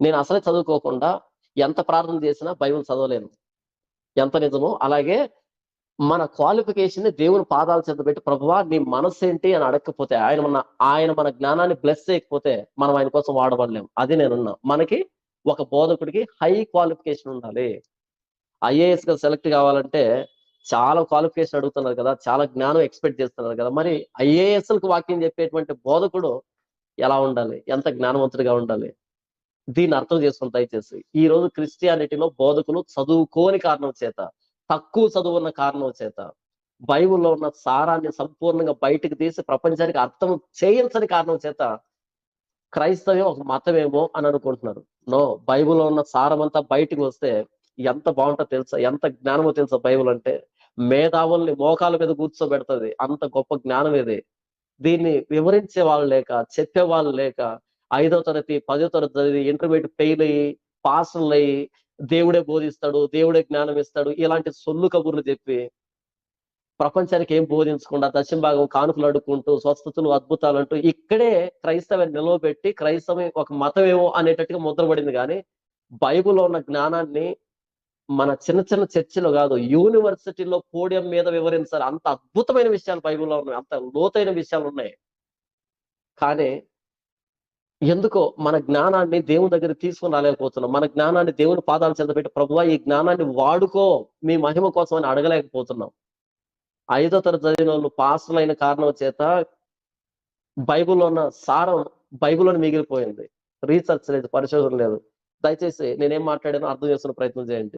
నేను అసలే చదువుకోకుండా ఎంత ప్రార్థన చేసినా బైబిల్ చదవలేను. ఎంత నిజమో. అలాగే మన క్వాలిఫికేషన్ని దేవుని పాదాల చేత పెట్టి ప్రభువా నీ మనస్సు ఏంటి అని అడగకపోతే ఆయన మన ఆయన మన జ్ఞానాన్ని బ్లెస్ చేయకపోతే మనం ఆయన కోసం వాడబడలేం. అది నేనున్నా. మనకి ఒక బోధకుడికి హై క్వాలిఫికేషన్ ఉండాలి. ఐఏఎస్గా సెలెక్ట్ కావాలంటే చాలా క్వాలిఫికేషన్ అడుగుతున్నారు కదా. చాలా జ్ఞానం ఎక్స్పెక్ట్ చేస్తున్నారు కదా. మరి ఐఏఎస్లకు వాక్యం చెప్పేటువంటి బోధకుడు ఎలా ఉండాలి? ఎంత జ్ఞానవంతుడిగా ఉండాలి? దీన్ని అర్థం చేసుకుని దయచేసి. ఈ రోజు క్రిస్టియానిటీలో బోధకులు చదువుకోని కారణం చేత తక్కువ చదువు ఉన్న కారణం చేత బైబిల్లో ఉన్న సారాన్ని సంపూర్ణంగా బయటకు తీసి ప్రపంచానికి అర్థం చేయించని కారణం చేత క్రైస్తవ్యం ఒక మతమేమో అని అనుకుంటున్నారు. నో బైబిల్లో ఉన్న సారం అంతా బయటకు వస్తే ఎంత బాగుంటుందో తెలుసా? ఎంత జ్ఞానమో తెలుసా బైబిల్ అంటే? మేధావుల్ని మోకాల మీద కూర్చోబెడుతుంది. అంత గొప్ప జ్ఞానం ఇది దీన్ని వివరించే వాళ్ళు లేక చెప్పే వాళ్ళు లేక ఐదో తరగతి పదో తరగతి చదివి ఇంటర్మీడియట్ ఫెయిల్ అయ్యి పాసులు అయ్యి దేవుడే బోధిస్తాడు దేవుడే జ్ఞానం ఇస్తాడు ఇలాంటి సొల్లు కబుర్లు చెప్పి ప్రపంచానికి ఏం బోధించకుండా దశం భాగం కానుకలు అడుక్కుంటూ స్వస్థతలు అద్భుతాలు అంటూ ఇక్కడే క్రైస్తవాన్ని నిలవబెట్టి క్రైస్తవం ఒక మతమేమో అనేటట్టుగా ముద్రపడింది కానీ బైబిల్లో ఉన్న జ్ఞానాన్ని మన చిన్న చిన్న చర్చిలో కాదు యూనివర్సిటీలో పోడియం మీద వివరించాలి. అంత అద్భుతమైన విషయాలు బైబిల్లో ఉన్నాయి అంత లోతైన విషయాలు ఉన్నాయి. కానీ ఎందుకో మన జ్ఞానాన్ని దేవుని దగ్గర తీసుకుని రాలేకపోతున్నాం. మన జ్ఞానాన్ని దేవుని పాదాలు చెంద పెట్టి ఈ జ్ఞానాన్ని వాడుకో. మీ మహిమ కోసం అని అడగలేకపోతున్నాం. ఐదో తరగతి చదివిన వాళ్ళు అయిన కారణం చేత బైబిల్లో ఉన్న సారం బైబిల్లోని మిగిలిపోయింది. రీసెర్చ్ లేదు పరిశోధన లేదు. దయచేసి నేనేం మాట్లాడానో అర్థం చేసుకునే ప్రయత్నం చేయండి.